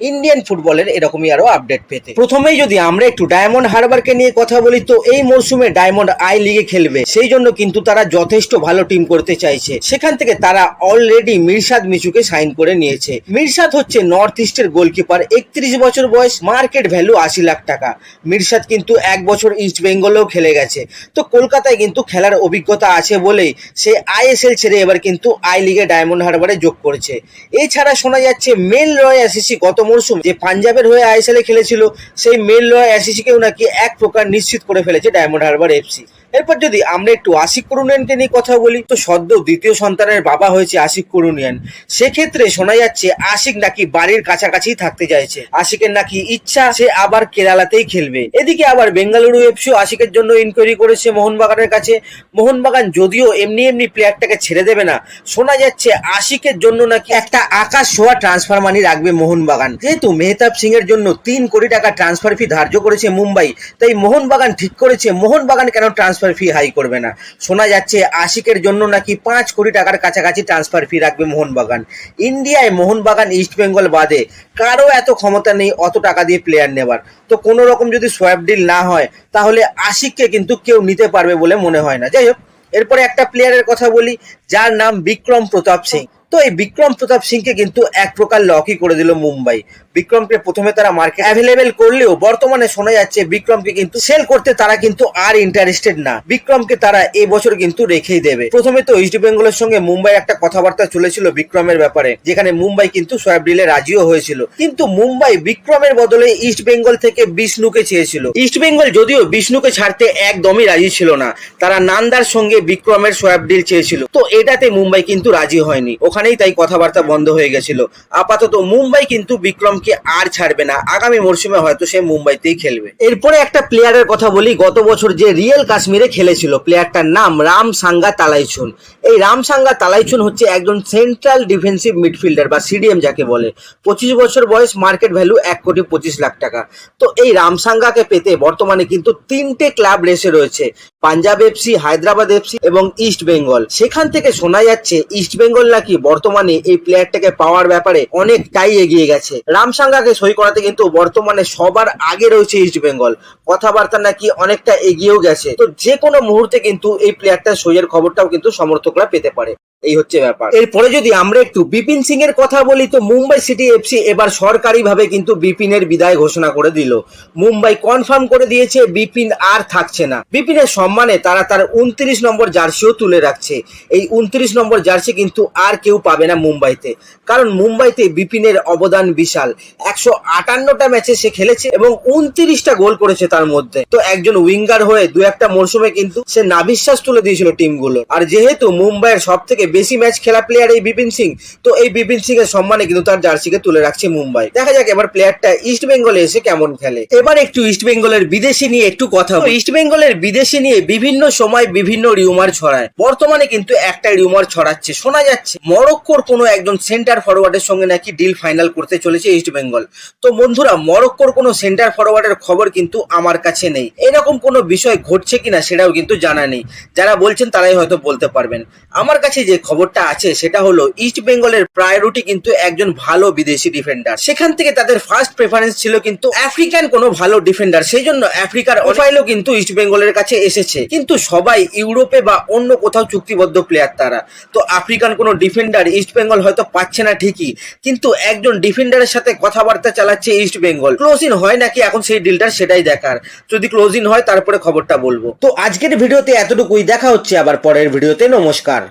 Indian ফুটবলের এরকমই আরও আপডেট পেতে। প্রথমেই যদি আমরা একটু ডায়মন্ড হারবারকে নিয়ে কথা বলি, তো এই মরশুমে ডায়মন্ড আই লিগে খেলবে। সেই জন্য কিন্তু তারা যথেষ্ট ভালো টিম করতে চাইছে। সেখান থেকে তারা অলরেডি মিরসাদ মিচুকে সাইন করে নিয়েছে। মিরসাদ হচ্ছে নর্থ ইস্টের গোলকিপার একত্রিশ বছর বয়স মার্কেট ভ্যালু আশি লাখ টাকা। মিরসাদ কিন্তু এক বছর ইস্ট বেঙ্গলেও খেলে গেছে। তো কলকাতায় কিন্তু খেলার অভিজ্ঞতা আছে বলেই সে আইএসএল ছেড়ে এবার কিন্তু আই লিগে ডায়মন্ড হারবারে যোগ করেছে। এছাড়া শোনা যাচ্ছে মেল রয় অ্যাসিসি গত মরশুম যে পাঞ্জাবের হয়ে আইএসএল খেলেছিল, সেই মেল লয় অ্যাসিসিকেও নাকি এক প্রকার নিশ্চিত করে ফেলেছে ডায়মন্ড হারবার এফসি এরপর যদি আমরা একটু আশিক করুনিয়ানকে নিয়ে কথা বলি, তো সদ্য দ্বিতীয় সন্তানের বাবা হয়েছে আশিক করুনিয়ান সেক্ষেত্রে শোনা যাচ্ছে আশিক নাকি বাড়ির কাছাকাছি থাকতে চাইছে। আশিকের নাকি ইচ্ছা সে আবার কেরালাতেই খেলবে। এদিকে আবার বেঙ্গালুরু এফসিও আশিকের জন্য ইনকোয়ারি করেছে মোহনবাগানের কাছে। মোহনবাগান যদিও এমনি এমনি প্লেয়ারটাকে ছেড়ে দেবে না, শোনা যাচ্ছে আশিকের জন্য নাকি একটা আকাশ ছোঁয়া ট্রান্সফার মানি রাখবে মোহনবাগান। যেহেতু মেহতাব সিং এর জন্য তিন কোটি টাকা ট্রান্সফার ফি ধার্য করেছে মুম্বাই, তাই মোহনবাগান ঠিক করেছে। মোহনবাগান কেন ট্রান্সফার ফি হাই করবে না। শোনা যাচ্ছে আশিকের জন্য নাকি পাঁচ কোটি টাকার কাছাকাছি ট্রান্সফার ফি রাখবে মোহনবাগান। ইন্ডিয়ায় মোহনবাগান ইস্টবেঙ্গল বাদে কারও এত ক্ষমতা নেই, অত টাকা দিয়ে প্লেয়ার নেবার। তো কোনো রকম যদি সোয়াব ডিল না হয়, তাহলে আশিককে কিন্তু কেউ নিতে পারবে বলে মনে হয় না। যাই হোক, এরপরে একটা প্লেয়ারের কথা বলি, যার নাম বিক্রম প্রতাপ সিং। তো এই বিক্রম প্রতাপ সিংকে কিন্তু এক প্রকার লকই করে দিল মুম্বাই। বিক্রমকে প্রথমে তারা মার্কেট অ্যাভেলেবেল করলেও বর্তমানে শোনা যাচ্ছে বিক্রমকে কিন্তু সেল করতে তারা কিন্তু আর ইন্টারেস্টেড না। বিক্রমকে তারা এই বছর কিন্তু রেখেই দেবে। প্রথমে তো ইস্ট বেঙ্গলের সঙ্গে মুম্বাই একটা কথাবার্তা চলেছিল বিক্রমের ব্যাপারে, যেখানে মুম্বাই কিন্তু সোয়াব ডিলে রাজিও হয়েছিল। কিন্তু মুম্বাই বিক্রমের বদলে ইস্ট বেঙ্গল থেকে বিষ্ণুকে চেয়েছিল। ইস্ট বেঙ্গল যদিও বিষ্ণুকে ছাড়তে একদমই রাজি ছিল না, তারা নান্দার সঙ্গে বিক্রমের সোয়াব ডিল চেয়েছিল। তো এটাতে মুম্বাই কিন্তু রাজি হয়নি। ওখানেই তাই কথাবার্তা বন্ধ হয়ে গেছিল। আপাতত মুম্বাই কিন্তু বিক্রমকে আর ছাড়বে না। আগামী মরশুমে হয়তো সে মুম্বাইতেই খেলবে। এরপরে একটা প্লেয়ারের কথা বলি, গত বছর যে রিয়েল কাশ্মীরে খেলেছিল প্লেয়ারটার নাম রাম সাঙ্গা তালাইচুন। এই রাম সাঙ্গা তালাইচুন হচ্ছে একজন সেন্ট্রাল ডিফেন্সিভ মিডফিল্ডার বা সিডিএম যাকে বলে। পঁচিশ বছর বয়স মার্কেট ভ্যালু এক কোটি পঁচিশ লাখ টাকা। তো এই রামসাঙ্গাকে পেতে বর্তমানে কিন্তু তিনটে ক্লাব রেসে রয়েছে। পাঞ্জাব এফসি হায়দ্রাবাদ এফসি এবং ইস্ট বেঙ্গল সেখান থেকে শোনা যাচ্ছে ইস্ট বেঙ্গল নাকি বর্তমানে এই প্লেয়ারটাকে পাওয়ার ব্যাপারে অনেকটাই এগিয়ে গেছে। রামসাঙ্গাকে সই করাতে কিন্তু বর্তমানে সবার আগে রয়েছে ইস্ট বেঙ্গল কথাবার্তা নাকি অনেকটা এগিয়েও গেছে। তো যে কোনো মুহূর্তে কিন্তু এই প্লেয়ারটার সইয়ের খবরটাও কিন্তু সমর্থকরা পেতে পারে। এই হচ্ছে ব্যাপার। এরপরে যদি আমরা একটু বিপিন সিং এর কথা বলি, তো মুম্বাই সিটি এফসি এবার সরকারিভাবে কিন্তু বিপিনের বিদায় ঘোষণা করে দিল। মুম্বাই কনফার্ম করে দিয়েছে, বিপিন আর থাকছে না। বিপিনের সম্মানে তারা তার উনত্রিশ নম্বর জার্সিও তুলে রাখছে। এই উনত্রিশ নম্বর জার্সি কিন্তু আর কেউ পাবে না মুম্বাইতে। কারণ মুম্বাইতে বিপিনের অবদান বিশাল। একশো আটান্নটা ম্যাচে সে খেলেছে এবং উনত্রিশটা গোল করেছে তার মধ্যে। তো একজন উইঙ্গার হয়ে দু একটা মরশুমে কিন্তু সে নাবিশ্বাস তুলে দিয়েছিল টিমগুলো আর যেহেতু মুম্বাইয়ের সব থেকে বেশি ম্যাচ খেলা প্লেয়ার এই বিপিন সিং, তো এই বিপিন সিং এর সম্মানে কিন্তু তার জার্সিকে তুলে রাখছে মুম্বাই। দেখা যাক এবার প্লেয়ারটা ইস্ট বেঙ্গলে এসে কেমন খেলে। এবার একটু ইস্ট বেঙ্গলের বিদেশি নিয়ে একটু কথা। ইস্ট বেঙ্গলের বিদেশি নিয়ে বিভিন্ন সময় বিভিন্ন রিউমার ছড়ায়। বর্তমানে কিন্তু একটা রিউমার ছড়াচ্ছে, শোনা যাচ্ছে। মরক্কোর কোনো একজন সেন্টার ফরওয়ার্ডের সঙ্গে নাকি ডিল ফাইনাল করতে চলেছে ইস্ট বেঙ্গল তো বন্ধুরা, মরক্কোর কোনো সেন্টার ফরওয়ার্ডের খবর কিন্তু আমার কাছে নেই। এরকম কোনো বিষয় ঘটছে কিনা সেটাও কিন্তু জানা নেই। যারা বলছেন তারাই হয়তো বলতে পারবেন। আমার কাছে যে খবরটা আছে সেটা হলো ইস্ট বেঙ্গলের প্রায়োরিটি কিন্তু একজন ভালো বিদেশি ডিফেন্ডার সেখান থেকে তাদের ফার্স্ট প্রেফারেন্স ছিল কিন্তু আফ্রিকান কোনো ভালো ডিফেন্ডার সেই জন্য আফ্রিকার প্রোফাইলও কিন্তু ইস্ট বেঙ্গলের কাছে এসেছে। কিন্তু সবাই ইউরোপে বা অন্য কোথাও চুক্তিবদ্ধ প্লেয়ার তারা। তো আফ্রিকান কোনো ডিফেন্ডার ইস্ট বেঙ্গল হয়তো পাচ্ছে না ঠিকই। কিন্তু একজন ডিফেন্ডারের সাথে কথাবার্তা চালাচ্ছে ইস্ট বেঙ্গল ক্লোজিং হয় নাকি এখন সেই ডিলটার সেটাই দেখার। যদি ক্লোজিং হয় তারপরে খবরটা বলব। তো আজকের ভিডিওতে এতটুকুই। দেখা হচ্ছে আবার পরের ভিডিওতে। নমস্কার।